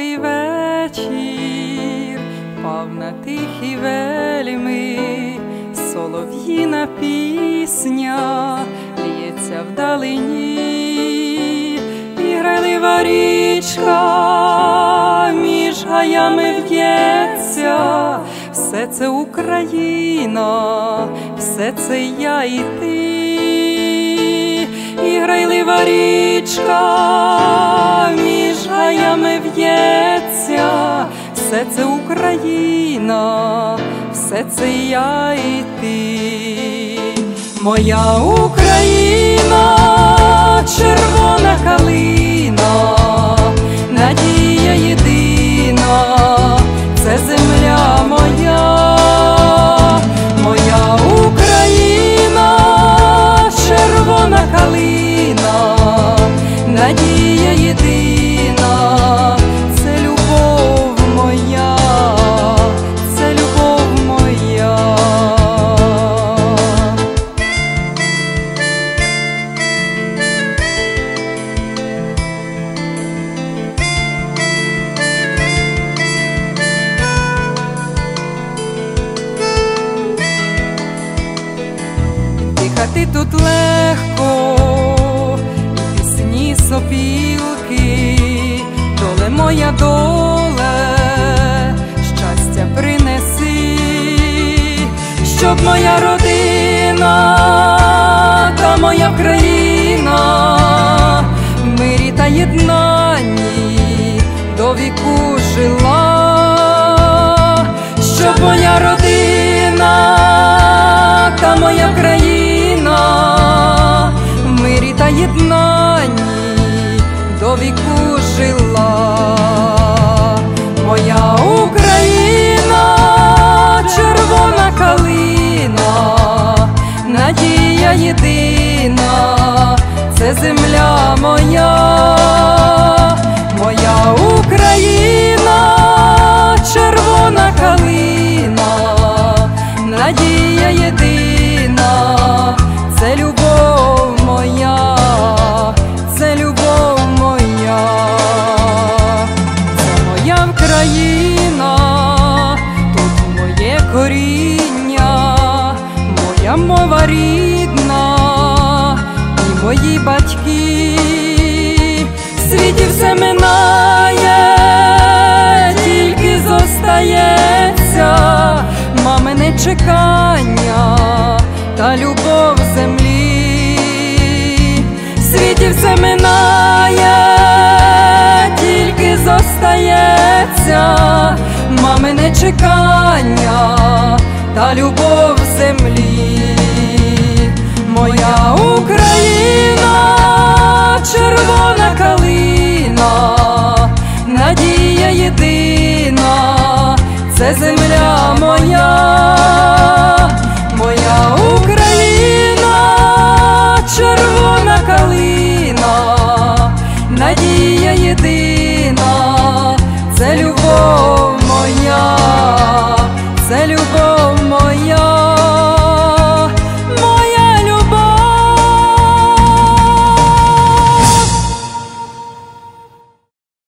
яскравий вечір, пав на тихі вельми, солов'їна пісня лється вдалині, і грайлива річка між гаями в'ється, все це Україна, все це я і ти, і грайлива річка між гаями в'ється, все це Україна, все це я і ти, моя Україна, Дихати тут легко, і пісні сопілки, доле моя доле, щастя принеси, щоб моя родина та моя країна в мирі та єднанні до віку жила, щоб моя родина та моя країна надія єдина, це земля моя, моя Україна, червона калина, надія єдина, це любов моя, це любов моя, це моя Україна, тут моє коріння, моя мова рідна і мої батьки, в світі все минає, тільки зостається мамине чекання та любов землі, світі все минає, тільки зостається мамине чекання та любов землі, це земля моя, моя